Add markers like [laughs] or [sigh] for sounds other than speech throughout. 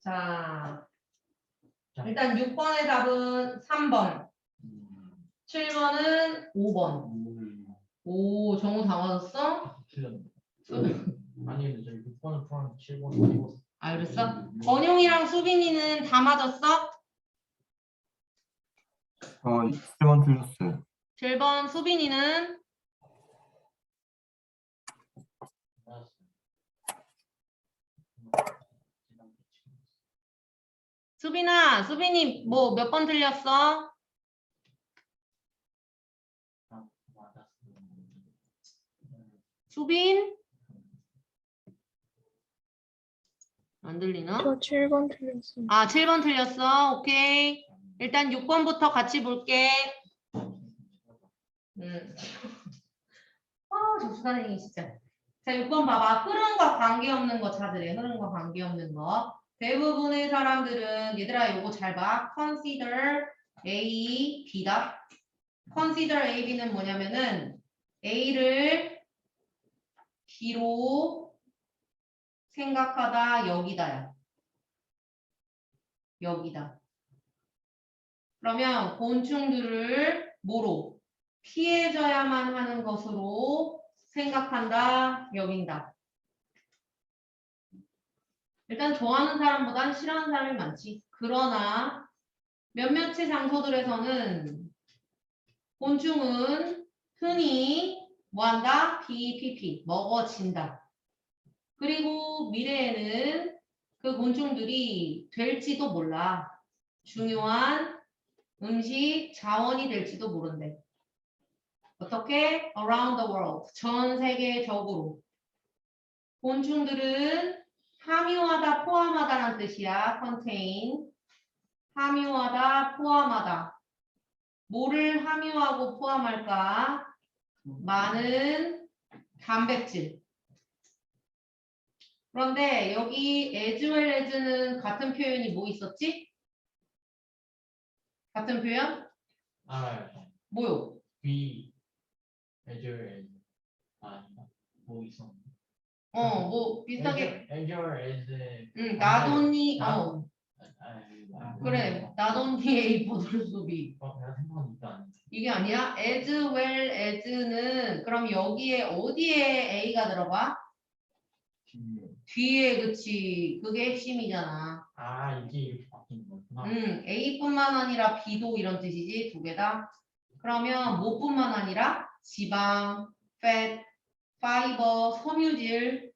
자, 자. 일단 6번의 답은 3번, 음, 7번은 5번. 음, 오, 정우 다 맞았어? 틀렸네. 아니 근데 저희 6번을 풀었는데 7번을 풀었어. 알겠어? 건용이랑 수빈이는 다 맞았어? 어, 1번 틀렸어요. 7번 수빈이는 수빈아, 수빈이 뭐 몇 번 틀렸어? 수빈? 안 들리나? 저 7번 틀렸어요. 아, 7번 틀렸어. 오케이. 일단 6번부터 같이 볼게. 음. 아, 저 수사님이 진짜. 자, 6번 봐봐. 흐름과 관계없는 거 찾으래. 흐름과 관계없는 거. 대부분의 사람들은 얘들아 요거 잘 봐. consider A, B다. consider A, B는 뭐냐면은 A를 B로 생각하다 여기다야. 여기다. 그러면 곤충들을 뭐로 피해져야만 하는 것으로 생각한다, 여긴다. 일단 좋아하는 사람보단 싫어하는 사람이 많지. 그러나 몇몇의 장소들에서는 곤충은 흔히 뭐한다? PPP, 먹어진다. 그리고 미래에는 그 곤충들이 될지도 몰라. 중요한 음식 자원이 될지도 모른대. 어떻게? Around the world. 전 세계적으로. 곤충들은 함유하다, 포함하다라는 뜻이야. contain. 함유하다, 포함하다. 뭐를 함유하고 포함할까? 많은 단백질. 그런데 여기 as well as는 같은 표현이 뭐 있었지? 같은 표현? 알아요. 뭐요? B Azure as 아. 뭐 있었는데. 어, 뭐 비슷하게. Azure 응, 나돈니, 나- 어, 아, 아, 그래. 나돈니의 버들수비. 어, 내가 생각한. 이게 아니야? as well as는 그럼 여기에 어디에 a가 들어가? 뒤에 그치. 그게 핵심이잖아. 아 이게 이렇게 바뀌는 거구나. 음, A뿐만 아니라 B도 이런 뜻이지 두 개다. 그러면 뭐뿐만 아니라 지방, fat, 파이버, 섬유질,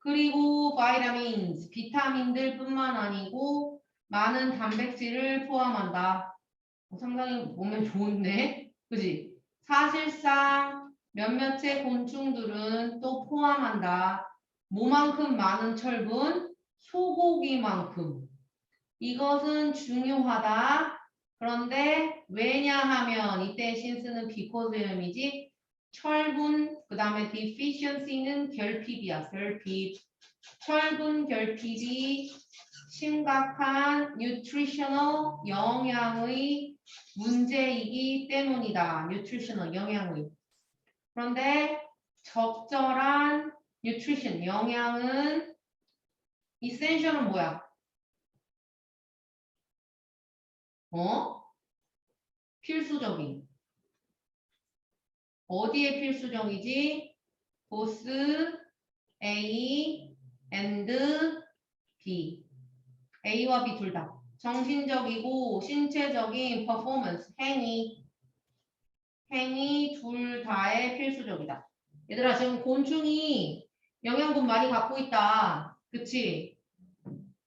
그리고 vitamins, 비타민들 뿐만 아니고 많은 단백질을 포함한다. 어, 상당히 몸에 좋은데, [laughs] 그지? 사실상 몇몇의 곤충들은 또 포함한다. 뭐만큼 많은 철분? 소고기만큼. 이것은 중요하다. 그런데 왜냐하면 이때 신스는 비코즈음이지 철분 그 다음에 deficiency는 결핍이야. 결핍. 철분 결핍이 심각한 nutritional 영양의 문제이기 때문이다. nutritional 영양의. 그런데 적절한 nutrition 영양은 essential은 뭐야? 어? 필수적인. 어디에 필수적이지? 보스 A and B. A와 B 둘 다. 정신적이고 신체적인 퍼포먼스, 행위. 행위 둘 다의 필수적이다. 얘들아, 지금 곤충이 영양분 많이 갖고 있다. 그치?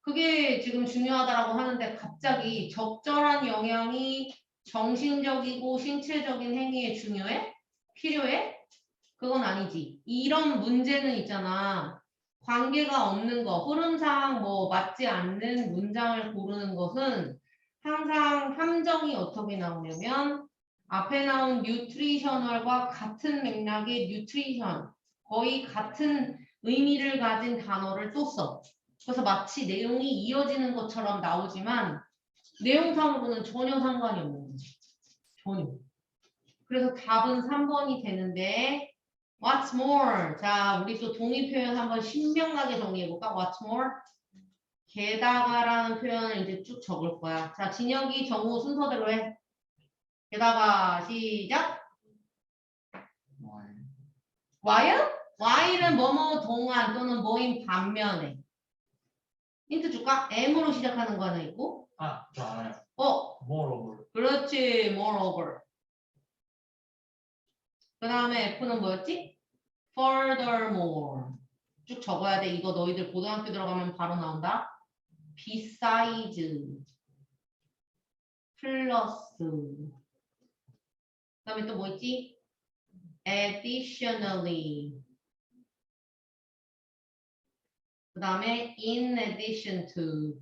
그게 지금 중요하다라고 하는데 갑자기 적절한 영양이 정신적이고 신체적인 행위에 중요해? 필요해? 그건 아니지. 이런 문제는 있잖아. 관계가 없는 거, 흐름상 뭐 맞지 않는 문장을 고르는 것은 항상 함정이 어떻게 나오냐면 앞에 나온 뉴트리셔널과 같은 맥락의 뉴트리션, 거의 같은 의미를 가진 단어를 또 써. 그래서 마치 내용이 이어지는 것처럼 나오지만 내용상으로는 전혀 상관이 없는 거지. 전혀. 그래서 답은 3번이 되는데 What's more? 자, 우리 또 동의 표현 한번 신명나게 정리해볼까? What's more? 게다가라는 표현을 이제 쭉 적을 거야. 자, 진혁이 정우 순서대로 해. 게다가 시작. 월. while? while은 뭐뭐 동안 또는 뭐인 반면에. 힌트 줄까? M으로 시작하는 거 하나 있고. 아, 저 알아요. 어, moreover. 그렇지. moreover. 그 다음에 F는 뭐였지? furthermore. 쭉 적어야 돼. 이거 너희들 고등학교 들어가면 바로 나온다. besides. 플러스. 그 다음에 또 뭐 있지? additionally. 그 다음에 in addition to.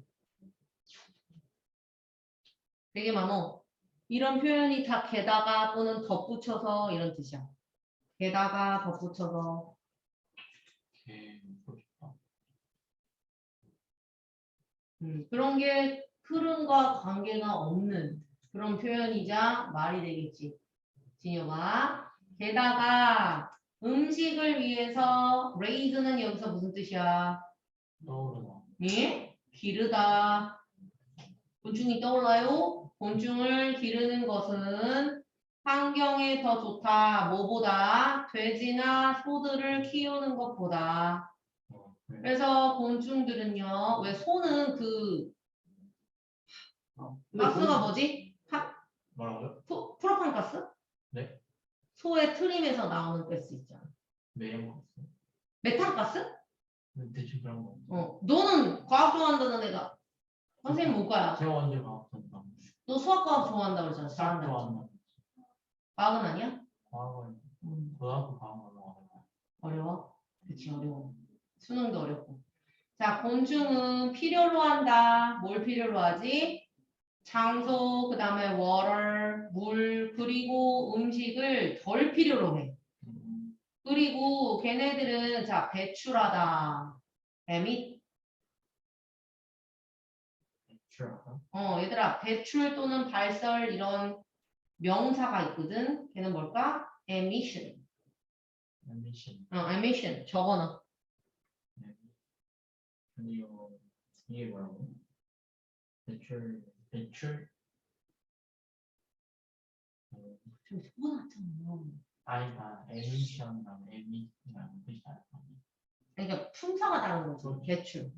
되게 많어. 이런 표현이 다 게다가 또는 덧붙여서 이런 뜻이야. 게다가 덧붙여서 싶다. 음, 그런 게 흐름과 관계가 없는 그런 표현이자 말이 되겠지. 진혁아. 게다가 음식을 위해서 raise는 여기서 무슨 뜻이야? 떠오르다. 예? 기르다. 곤충이 떠올라요? 곤충을 기르는 것은 환경에 더 좋다. 뭐보다? 돼지나 소들을 키우는 것보다. 어, 그래. 그래서 곤충들은요. 왜 소는 그 가스가 뭐지? 파, 뭐라고요? 프, 프로판 가스? 네. 소의 트림에서 나오는 가스 있잖아. 매연 가스. 메탄 가스? 대충 그런 거. 어. 너는 과학 좋아한다는 애가 선생님 뭐과야? 제가 언제 과학한다. 너 수학과학 좋아한다고 그랬잖아. 딱 잘한다. 좋아한다. 과학은 아니야? 과학은 음, 고등학교 과학 넘어가요. 어려워? 그치 어려워. 수능도 어렵고. 자, 곤충은 필요로 한다. 뭘 필요로 하지? 장소, 그 다음에 water, 물, 그리고 음식을 덜 필요로 해. 음, 그리고 걔네들은 자, 배출하다. 에 어, 얘들아, 배출 또는 발설 이런 명사가 있거든. 걔는 뭘까? emission. 미션. 어, emission. 적어놔. 아니요. 이게 뭐라고? 대출. 어, 좀 적어놨잖아. 아니다. 에미션이랑 에미랑 뜻이 다르다. 그러니까 품사가 다른 거죠. 배출.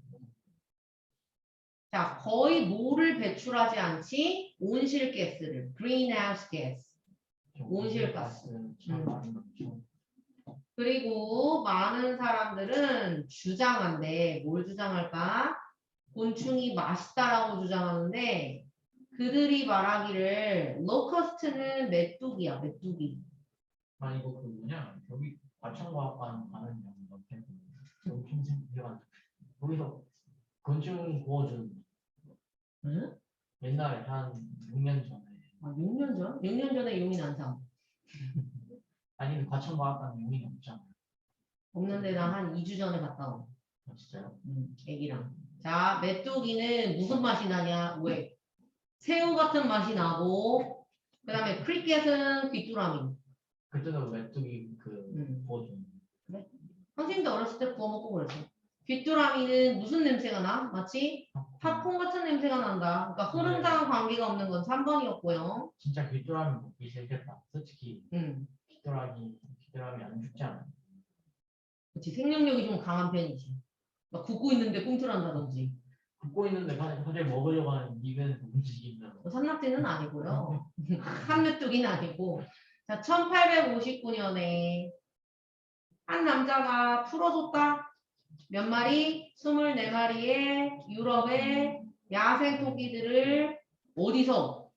자, 거의 뭐를 배출하지 않지? 온실가스를. greenhouse gas. 온실가스. 참 음. 넣죠. 그리고 많은 사람들은 주장한데 뭘 주장할까? 곤충이 맛있다라고 주장하는데 그들이 말하기를 로커스트는 메뚜기야, 메뚜기. 아 이거 그 뭐냐 여기 과천과학관 가는 양 옆에 저 평생 기억 거기서 곤충 구워준 응? 옛날에 한 6년 전에 아, 6년 전? 6년 전에 용인 안상. 아니 과천과학관 용이 없잖아요. 없는데 나 한 2주 전에 갔다 온. 아, 진짜요? 음, 애기랑. 자, 메뚜기는 무슨 맛이 나냐? 왜? 새우 같은 맛이 나고, 그 다음에 크리켓은 귀뚜라미. 그때도 메뚜기 그 음. 구워준 선생님도 어렸을 때 구워 먹고 그랬어. 귀뚜라미는 무슨 냄새가 나? 마치 팝콘 같은 냄새가 난다. 그러니까 흐름상 관계가 없는 건 3번이었고요. 진짜 귀뚜라미 먹기 싫겠다. 솔직히 음, 귀뚜라미 귀뚜라미 안 죽지 않아. 그렇지. 생명력이 좀 강한 편이지. 막 굽고 있는데 꿈틀한다든지. 굽고 있는데 갑자기 먹으려고 하는 입은 움직인다. 산낙지는 아니고요. [laughs] 한메뚜기는 아니고. 자, 1859년에 한 남자가 풀어줬다. 몇 마리? 24마리의 유럽의 야생 토끼들을 어디서?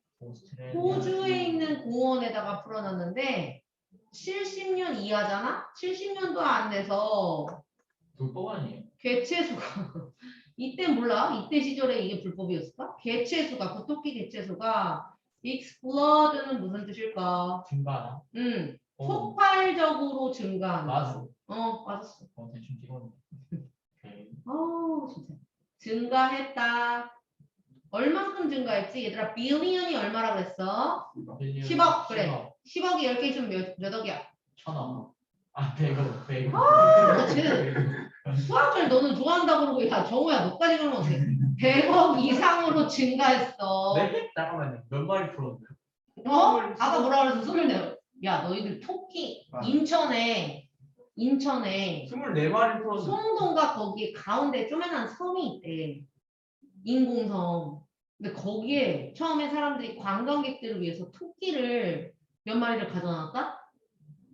호주에 있는 공원에다가 풀어놨는데 70년 이하잖아? 70년도 안 돼서 불법 아니에요? 개체수가 [laughs] 이때 몰라? 이때 시절에 이게 불법이었을까? 개체수가 그 토끼 개체수가 explode는 무슨 뜻일까? 증가하나? 음, 어, 폭발적으로 증가하는 맞아. 거. 어, 맞았어. 어 대충 찍었네. 어우, 진짜. 증가했다. 얼만큼 증가했지? 얘들아, 빌리언이 얼마라고 했어? 10억, 그래. 10억 이 10개 있으면 몇, 몇 억이야? 천억. 아 백억 백억. 그렇지. 수학을 너는 좋아한다고 그러고, 야, 정우야, 너까지 그러면 어떡해? 100억 이상으로 증가했어. 네? 잠깐만요. 몇 마리 풀었는데요? 어? 아까 뭐라 그랬어? 24. 야, 너희들 토끼 아. 인천에 인천에 24마리 풀었는데 송동과 거기에 가운데 쪼매난 섬이 있대. 인공섬. 근데 거기에 처음에 사람들이 관광객들을 위해서 토끼를 몇 마리를 가져놨다?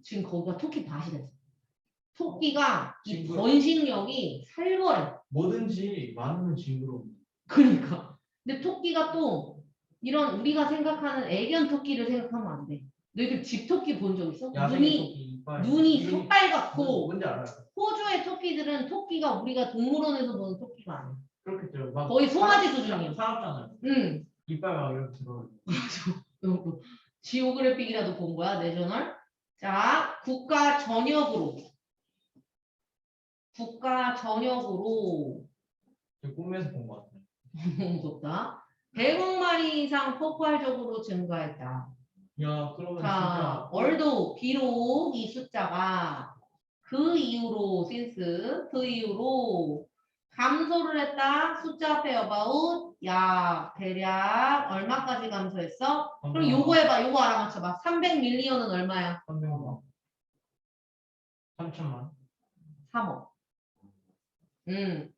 지금 거기가 토끼 밭이 됐어. 토끼가 이 징그러- 번식력이 살벌해. 뭐든지 많으면 징그러워. 그러니까. 근데 토끼가 또 이런 우리가 생각하는 애견 토끼를 생각하면 안 돼. 너희들 집 토끼 본 적 있어? 야생의 눈이 토끼 이빨. 눈이 새빨갛고 뭔지 알아요. 호주의 토끼들은 토끼가 우리가 동물원에서 보는 토끼가 아니야. 그렇겠죠. 막 거의 송아지 사- 수준이야. 사납잖아요. 응. 이빨 막 이렇게 들어. 지오그래픽이라도 본 거야 내셔널. 자 국가 전역으로 국가 전역으로 꿈에서 본 것 같아요. 너무 [laughs] 무섭다. 100억 마리 이상 폭발적으로 증가했다. 야 그러면 자, 진짜 얼도 비록 이 숫자가 그 이후로 since 그 이후로 감소를 했다. 숫자 앞에 about 야 대략 얼마까지 감소했어? 그럼 요거 해봐. 요거 알아맞혀봐. 300 밀리언은 얼마야? 300만. 3천만. 3억. 음.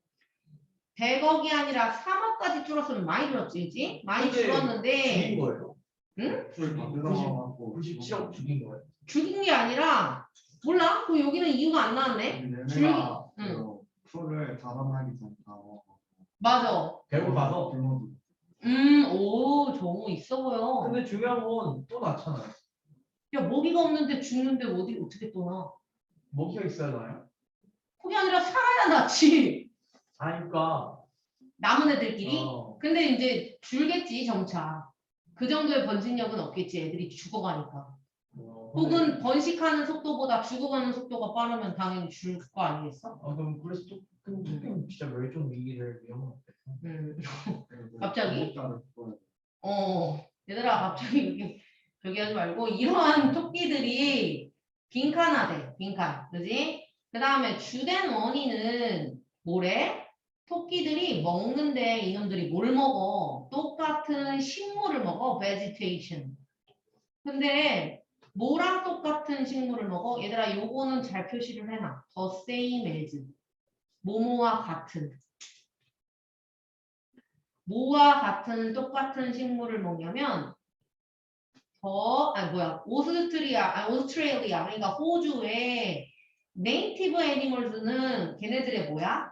100억이 아니라 3억까지 줄었으면 많이 줄었지, 그지? 많이 근데 줄었는데 거예요? 응? 97억 죽인 거예요? 죽인 게 아니라 몰라? 그 여기는 이유가 안 나왔네. 내가 응. 그 풀을 전에 다 맞아. 배고파서. 굶어도 음, 오, 정우 있어 보여. 근데 중요한 건또 낳잖아요. 야, 먹이가 없는데 죽는데 어디 어떻게 또 나? 먹혀 있어야 나요? 그게 아니라 살아야 낫지. 아니까. 남은 애들끼리. 어, 근데 이제 줄겠지, 점차. 그 정도의 번식력은 없겠지, 애들이 죽어가니까. 어, 혹은 번식하는 속도보다 죽어가는 속도가 빠르면 당연히 줄 거 아니겠어? 아 그럼 그래서 또 그럼 토끼는 진짜 멸종 위기를 위험하겠다. 음. 갑자기? 구독자를 구해야 돼. 어, 얘들아, 갑자기 여기, 저기 하지 말고, 이러한 토끼들이 빈칸화돼, 빈칸. 그지? 그 다음에 주된 원인은 뭐래? 토끼들이 먹는데 이놈들이 뭘 먹어? 똑같은 식물을 먹어, vegetation. 근데 뭐랑 똑같은 식물을 먹어? 얘들아, 요거는 잘 표시를 해놔. the same as. 뭐뭐와 같은. 뭐와 같은 똑같은 식물을 먹냐면 더, 아 뭐야, 오스트리아, 아 오스트레일리아, 그러니까 호주의 네이티브 애니멀즈는 걔네들의 뭐야?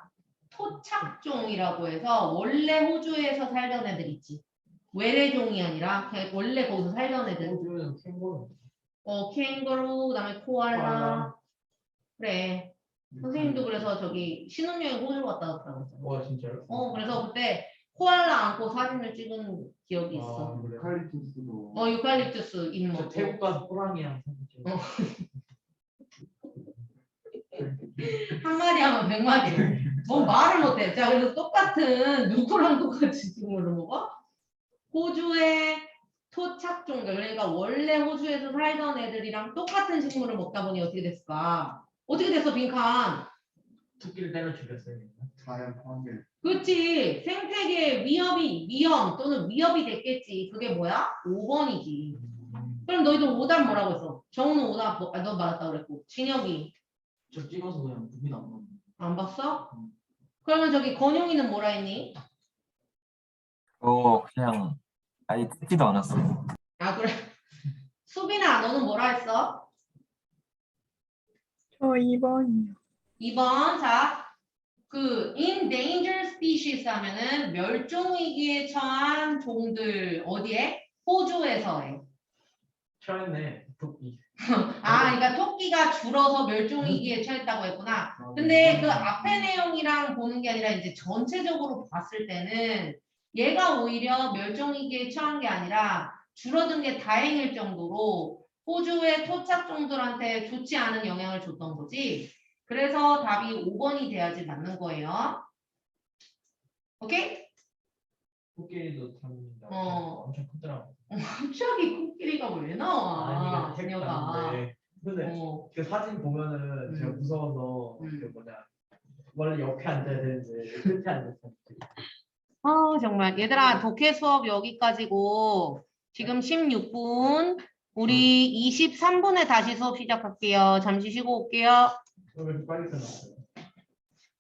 토착종이라고 해서 원래 호주에서 살던 애들 있지. 외래종이 아니라 걔 원래 거기서 살던 애들. 호주는 캥거루. 어, 캥거루, 그다음에 코알라. 그래. 선생님도 그래서 저기 신혼여행 호주 갔다 왔다고 했잖아. 와 진짜요? 어, 그래서 그때 코알라 안고 사진을 찍은 기억이 있어. 아, 그래요? 칼리투스도 어, 유칼립투스 잎저 먹고. 태국 가서 호랑이랑 사진 찍어. 어. [laughs] 한마디 하면 백 마디. [laughs] 뭐 말을 못해. 자, 그래서 똑같은 누구랑 똑같이 식물을 먹어? 호주의 토착종들. 그러니까 원래 호주에서 살던 애들이랑 똑같은 식물을 먹다 보니 어떻게 됐을까? 어떻게 됐어, 빈칸? 토끼를 때려 죽였어요. 자연 관계 그렇지. 생태계 위협이, 위험 또는 위협이 됐겠지. 그게 뭐야? 5번이지. 그럼 너희들 오답 뭐라고 했어? 정우는 오답, 뭐- 아, 너 맞았다고 그랬고. 진혁이 저 찍어서 그냥 눈이 안 나는. 안 봤어? 그러면 저기 건용이는 뭐라 했니? 저 그냥 아예 듣지도 않았어요. 아 그래. [laughs] 수빈아 너는 뭐라 했어? 저 2번이요. 2번 자. 그 endangered species 하면은 멸종 위기에 처한 종들 어디에? 호주에서 해. 처했네 토끼. 아, 그러니까 토끼가 줄어서 멸종 위기에 처했다고 했구나. 근데 그 앞에 내용이랑 보는 게 아니라 이제 전체적으로 봤을 때는 얘가 오히려 멸종 위기에 처한 게 아니라 줄어든 게 다행일 정도로 호주의 토착 종들한테 좋지 않은 영향을 줬던 거지. 그래서 답이 5번이 돼야지 맞는 거예요. 오케이? 토끼도 탐니다. 어. 엄청 크더라고. 갑자기 코끼리가 왜 나와? 아니 이게 그녀가. 택 근데 어, 그 사진 보면은 제가 음. 무서워서 음. 그 뭐냐 원래 옆에 앉아야 되는데 끝에 앉았어. 아, 정말. 얘들아, 독해 수업 여기까지고, 지금 16분, 우리 23분에 다시 수업 시작할게요. 잠시 쉬고 올게요. 왜 이렇게 빨리 끝났어요?